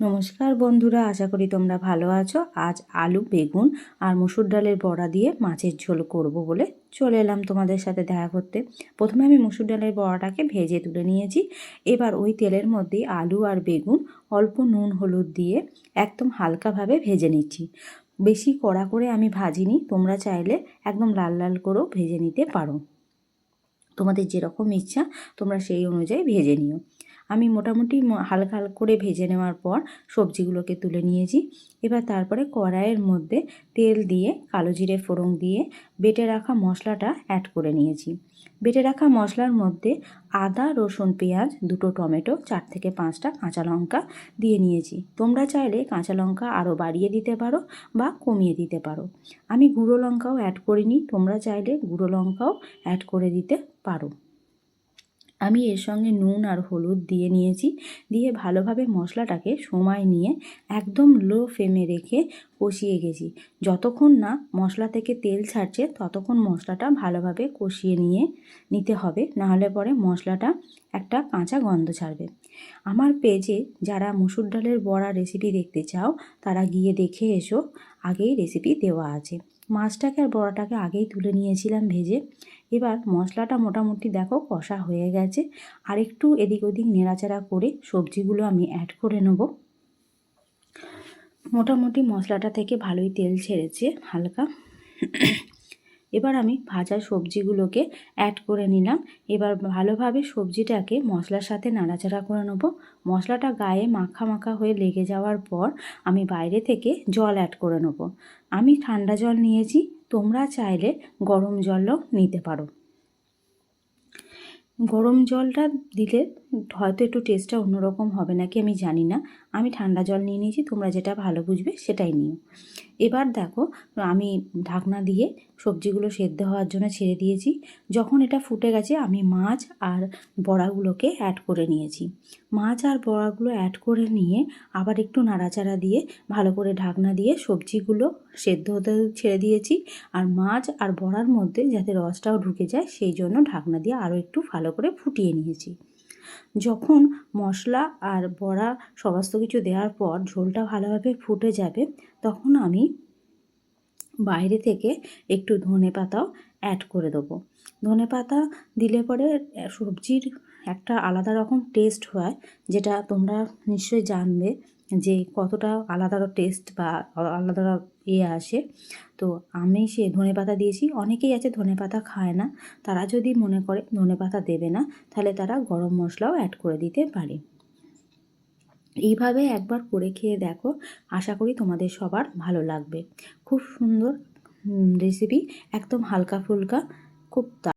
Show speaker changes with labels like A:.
A: নমস্কার বন্ধুরা, আশা করি তোমরা ভালো আছো। আজ আলু, বেগুন আর মুসুর ডালের বড়া দিয়ে মাছের ঝোল করব বলে চলে এলাম তোমাদের সাথে দেখা করতে। প্রথমে আমি মুসুর ডালের বড়াটাকে ভেজে তুলে নিয়েছি। এবার ওই তেলের মধ্যে আলু আর বেগুন, অল্প নুন, হলুদ দিয়ে একদম হালকাভাবে ভেজে নিচ্ছি। বেশি কড়া করে আমি ভাজিনি, তোমরা চাইলে একদম লাল লাল করেও ভেজে নিতে পারো। তোমাদের যেরকম ইচ্ছা, তোমরা সেই অনুযায়ী ভেজে নিও। আমি মোটামুটি হালকা হালকা করে ভেজে নেওয়ার পর সবজিগুলোকে তুলে নিয়েছি। এবার তারপরে কড়াইয়ের মধ্যে তেল দিয়ে, কালো জিরে ফোড়ন দিয়ে বেটে রাখা মশলাটা অ্যাড করে নিয়েছি। বেটে রাখা মশলার মধ্যে আদা, রসুন, পেঁয়াজ, দুটো টমেটো, চার থেকে পাঁচটা কাঁচা লঙ্কা দিয়ে নিয়েছি। তোমরা চাইলে কাঁচা লঙ্কা আরও বাড়িয়ে দিতে পারো বা কমিয়ে দিতে পারো। আমি গুঁড়ো লঙ্কাও অ্যাড করিনি, তোমরা চাইলে গুঁড়ো লঙ্কাও অ্যাড করে দিতে পারো। আমি এর সঙ্গে নুন আর হলুদ দিয়ে নিয়েছি। দিয়ে ভালোভাবে মশলাটাকে সময় নিয়ে একদম লো ফ্লেমে রেখে কষিয়ে গেছি। যতক্ষণ না মশলা থেকে তেল ছাড়ছে, ততক্ষণ মশলাটা ভালোভাবে কষিয়ে নিয়ে নিতে হবে। নাহলে পরে মশলাটা একটা কাঁচা গন্ধ ছাড়বে। আমার পেজে যারা মুসুর ডালের বড়া রেসিপি দেখতে চাও, তারা গিয়ে দেখে এসো। আগেই রেসিপি দেওয়া আছে। মাছটাকে আর বড়াটাকে আগেই তুলে নিয়েছিলাম ভেজে। এবার মশলাটা মোটামুটি দেখো কষা হয়ে গেছে। আর একটু এদিক ওদিক নেড়াচাড়া করে সবজিগুলো আমি অ্যাড করে নেব। মোটামুটি মশলাটা থেকে ভালোই তেল ছেড়েছে হালকা। এবার আমি ভাজা সবজিগুলোকে অ্যাড করে নিলাম। এবার ভালোভাবে সবজিটাকে মশলার সাথে নাড়াচাড়া করে নেব। মশলাটা গায়ে মাখা মাখা হয়ে লেগে যাওয়ার পর আমি বাইরে থেকে জল অ্যাড করে নেব। আমি ঠান্ডা জল নিয়েছি, তোমরা চাইলে গরম জলও নিতে পারো। গরম জলটা দিলে হয়তো একটু টেস্টটা অন্যরকম হবে নাকি আমি জানি না। আমি ঠান্ডা জল নিয়ে নিয়েছি, তোমরা যেটা ভালো বুঝবে সেটাই নিও। এবার দেখো, আমি ঢাকনা দিয়ে সবজিগুলো সেদ্ধ হওয়ার জন্য ছেড়ে দিয়েছি। যখন এটা ফুটে গেছে, আমি মাছ আর বড়াগুলোকে অ্যাড করে নিয়েছি। মাছ আর বড়াগুলো অ্যাড করে নিয়ে আবার একটু নাড়াচাড়া দিয়ে ভালো করে ঢাকনা দিয়ে সবজিগুলো সেদ্ধ হতে ছেড়ে দিয়েছি। আর মাছ আর বড়ার মধ্যে যাতে রসটাও ঢুকে যায়, সেই জন্য ঢাকনা দিয়ে আরও একটু ভালো করে ফুটিয়ে নিয়েছি। যখন মশলা আর বড়া সমস্ত কিছু দেওয়ার পর ঝোলটা ভালোভাবে ফুটে যাবে, তখন আমি বাইরে থেকে একটু ধনে পাতাও অ্যাড করে দেবো। ধনে পাতা দিলে পরে সবজির একটা আলাদা রকম টেস্ট হয়, যেটা তোমরা নিশ্চয়ই জানবে। যে কতটা আলাদা টেস্ট বা আলাদা ইয়ে আসে। তো আমি সে ধনে পাতা দিয়েছি। অনেকেই আছে ধনে পাতা খায় না। তারা যদি মনে করে ধনে পাতা দেবে না, তাহলে তারা গরম মশলাও অ্যাড করে দিতে পারে। এইভাবে একবার করে খেয়ে দেখো। আশা করি তোমাদের সবার ভালো লাগবে। খুব সুন্দর রেসিপি একদম হালকা ফুলকা, খুব